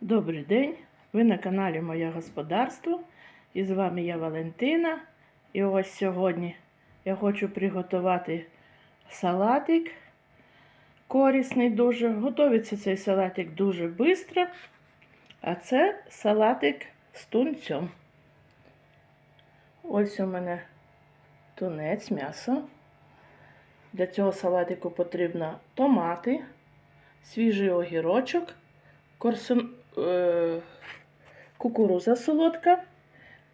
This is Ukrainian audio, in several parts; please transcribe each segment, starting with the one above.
Добрий день! Ви на каналі Моє Господарство. І з вами я Валентина. І ось сьогодні я хочу приготувати салатик. Корисний дуже. Готується цей салатик дуже швидко. А це салатик з тунцем. Ось у мене тунець, м'ясо. Для цього салатику потрібно томати, свіжий огірочок, е, кукуруза солодка.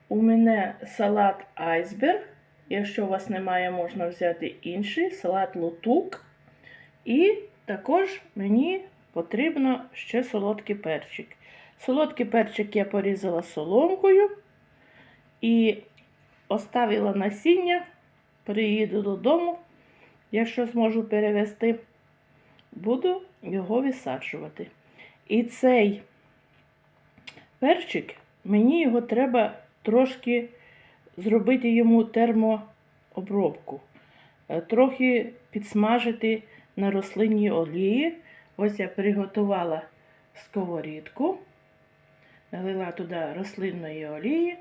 У мене салат айсберг. Якщо у вас немає, можна взяти інший салат лутук. І також мені потрібно ще солодкий перчик. Солодкий перчик я порізала соломкою і оставила насіння. Приїду додому. Якщо зможу перевести, буду його висаджувати. І цей перчик, мені його треба трошки зробити йому термообробку, Е, трохи підсмажити на рослинній олії. Ось я приготувала сковорідку, налила туди рослинної олії.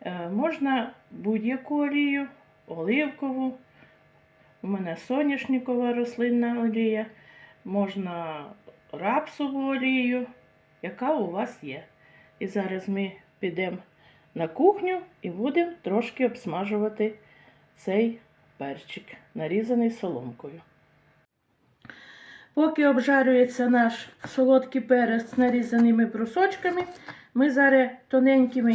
Е, Можна будь-яку олію, оливкову. У мене соняшникова рослинна олія, можна рапсову олію, яка у вас є. І зараз ми підемо на кухню і будемо трошки обсмажувати цей перчик, нарізаний соломкою. Поки обжарюється наш солодкий перець нарізаними брусочками, ми зараз тоненькими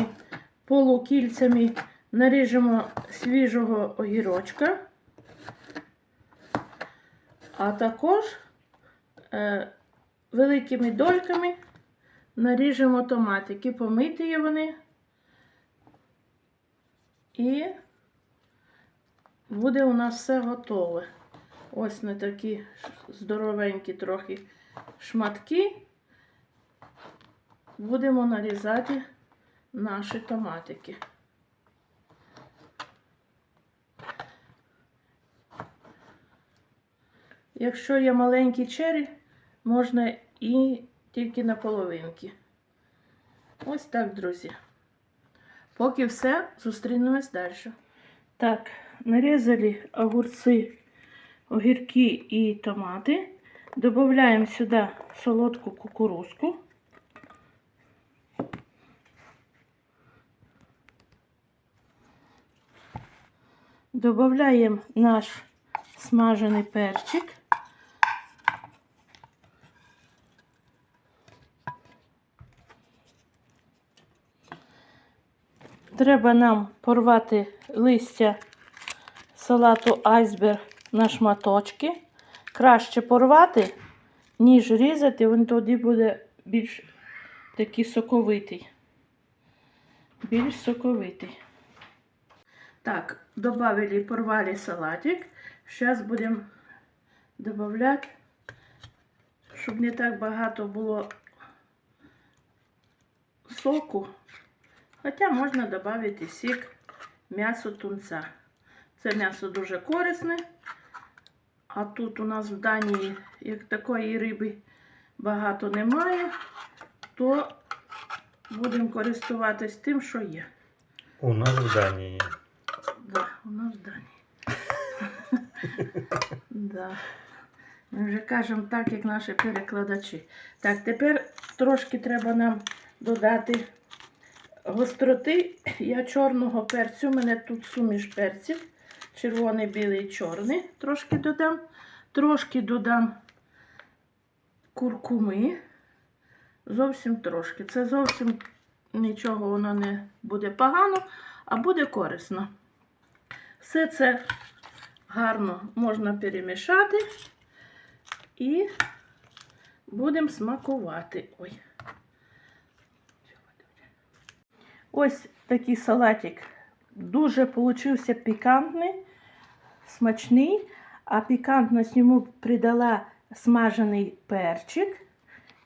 полукільцями наріжемо свіжого огірочка. А також е, великими дольками наріжемо томатики, помиті вони. І буде у нас все готове. Ось на такі здоровенькі трохи шматки. Будемо нарізати наші томатики. Якщо є маленькі чері, можна і тільки на половинки. Ось так, друзі. Поки все, зустрінемось далі. Так, нарізали огурці, огірки і томати. Добавляємо сюди солодку кукурузку. Добавляємо наш смажений перчик. Треба нам порвати листя салату айсберг на шматочки. Краще порвати, ніж різати, він тоді буде більш такий соковитий. Більш соковитий. Так, добавили порвали салатик. Сейчас будем добавлять, щоб не так багато було соку. Хоча можна додати сік м'ясо тунця. Це м'ясо дуже корисне. А тут у нас в Данії, як такої риби багато немає, то будемо користуватись тим, що є. У нас в Данії. Да, у нас в Данії. да. Ми вже кажемо так, як наші перекладачі. Так, тепер трошки треба нам додати гостроти. Я чорного перцю, у мене тут суміш перців. Червоний, білий, чорний. Трошки додам. Трошки додам куркуми. Зовсім трошки. Це зовсім нічого воно не буде погано, а буде корисно. Все це гарно можна перемішати і будемо смакувати. Ой. Ось такий салатик. Дуже получився пікантний, смачний, а пікантність йому придала смажений перчик,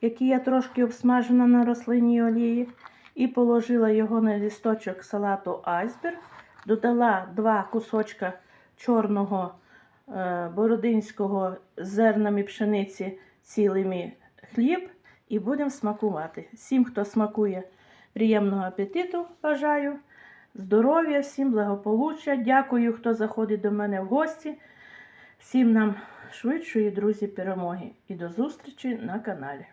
який я трошки обсмажена на рослинній олії, і положила його на лісточок салату айсберг додала два кусочка чорного е, бородинського з зернами пшениці цілими хліб і будемо смакувати. Всім, хто смакує, приємного апетиту бажаю. Здоров'я, всім благополуччя. Дякую, хто заходить до мене в гості. Всім нам швидшої, друзі, перемоги. І до зустрічі на каналі.